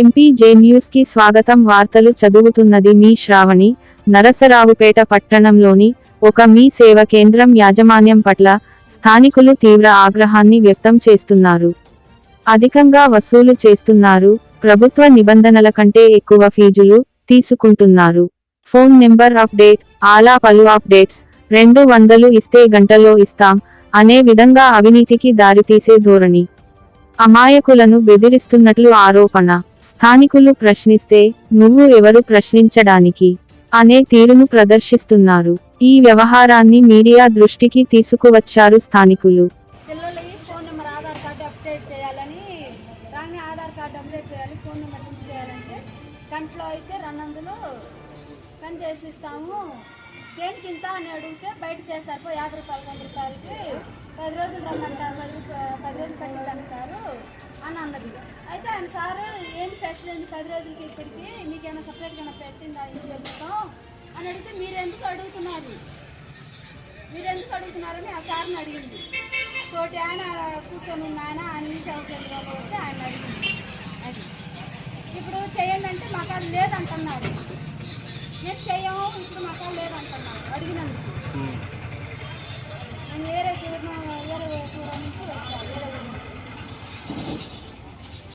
MPJ న్యూస్కి స్వాగతం. వార్తలు చదువుతున్నది మీ శ్రావణి. నరసరావుపేట పట్టణంలోని ఒక మీ సేవ కేంద్రం యాజమాన్యం పట్ల స్థానికులు తీవ్ర ఆగ్రహాన్ని వ్యక్తం చేస్తున్నారు. అధికంగా వసూలు చేస్తున్నారు. ప్రభుత్వ నిబంధనల కంటే ఎక్కువ ఫీజులు తీసుకుంటున్నారు. ఫోన్ నెంబర్ అప్డేట్ ఆలా పలు అప్డేట్స్ రెండు వందలు ఇస్తే గంటలో ఇస్తాం అనే విధంగా అవినీతికి దారితీసే ధోరణి. అమాయకులను బెదిరిస్తున్నట్లు ఆరోపణ. స్థానికులు ప్రశ్నిస్తే నువ్వు ఎవరు ప్రశ్నించడానికి? అనే తీరును ప్రదర్శిస్తున్నారు. ఈ వ్యవహారాన్ని మీడియా దృష్టికి తీసుకువచ్చారు స్థానికులు. అయితే పని దేనికి ఇంత అని అడిగితే బయట చేస్తారు యాభై రూపాయలు వంద రూపాయలకి పది రోజులు రమ్మంటారు పది రూపాయలు పది రోజులు పట్టింది అంటారు అని అన్నది అయితే ఆయన సార్ ఏంటి స్పెషల్ ఏంటి పది రోజులకి ఇప్పటికి? మీకేమైనా సపరేట్గా పెట్టిందా? ఇది చెప్తాం? అని అడిగితే మీరు ఎందుకు అడుగుతున్నారు? మీరు ఎందుకు అడుగుతున్నారని ఆ సార్ని అడిగింది. తోటి ఆయన కూర్చొని ఉన్న ఆయన ఆయన నుంచి కాబట్టి ఆయన అడిగింది. అది. ఇప్పుడు చేయండి అంటే మాకు అది లేదంటున్నారు. మేము చేయము ఇప్పుడు మాకు లేదు